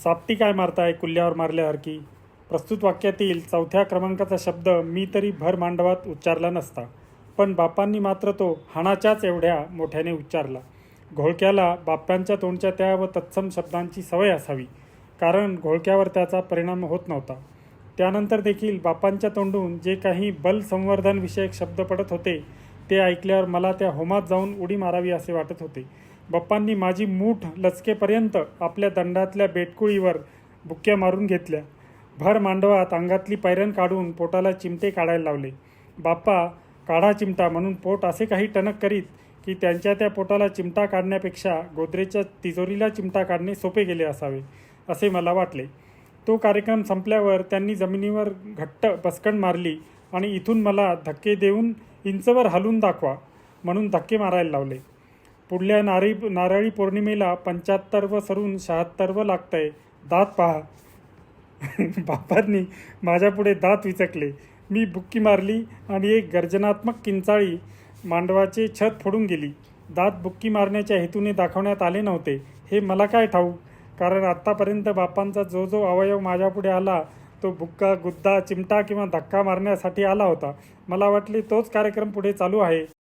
चापटी काय मारताय कुल्ल्यावर मारल्यासारखी प्रस्तुत वाक्यातील चौथ्या क्रमांकाचा शब्द मी तरी भर मांडवात उच्चारला नसता. पण बापांनी मात्र तो हाणाच्याच एवढ्या मोठ्याने उच्चारला. घोळक्याला बाप्यांच्या तोंडच्या त्या व तत्सम शब्दांची सवय असावी कारण घोळक्यावर त्याचा परिणाम होत नव्हता. त्यानंतर देखील बापांच्या तोंडून जे काही बल संवर्धन विषयक शब्द पडत होते ते ऐकल्यावर मला त्या होमात जाऊन उडी मारावी असे वाटत होते. बाप्पांनी माझी मूठ लचकेपर्यंत आपल्या दंडातल्या बेटकुळीवर बुक्क्या मारून घेतल्या. भर मांडवात अंगातली पैरण काढून पोटाला चिमटे काढायला लावले. बाप्पा काढा चिमटा म्हणून पोट असे काही टणक करीत की त्यांच्या त्या पोटाला चिमटा काढण्यापेक्षा गोदरेजच्या तिजोरीला चिमटा काढणे सोपे गेले असावे असे मला वाटले. तो कार्यक्रम संपल्यावर त्यांनी जमिनीवर घट्ट बसकण मारली आणि इथून मला धक्के देऊन इंचवर हलून दाखवा म्हणून धक्के मारायला लावले. पुढल्या नारी नारळी पौर्णिमेला पंच्याहत्तर व सरून शहात्तर व लागतंय. दात पहा. बापांनी माझ्यापुढे दात विचकले. मी बुक्की मारली आणि एक गर्जनात्मक किंचाळी मांडवाचे छत फोडून गेली. दात बुक्की मारण्याच्या हेतूने दाखवण्यात आले नव्हते. हे मला काय ठाऊक? कारण आत्तापर्यंत बापांचा जो जो अवयव माझ्यापुढे आला तो बुक्का गुद्दा चिमटा किंवा धक्का मारण्यासाठी आला होता. मला वाटले तोच कार्यक्रम पुढे चालू आहे.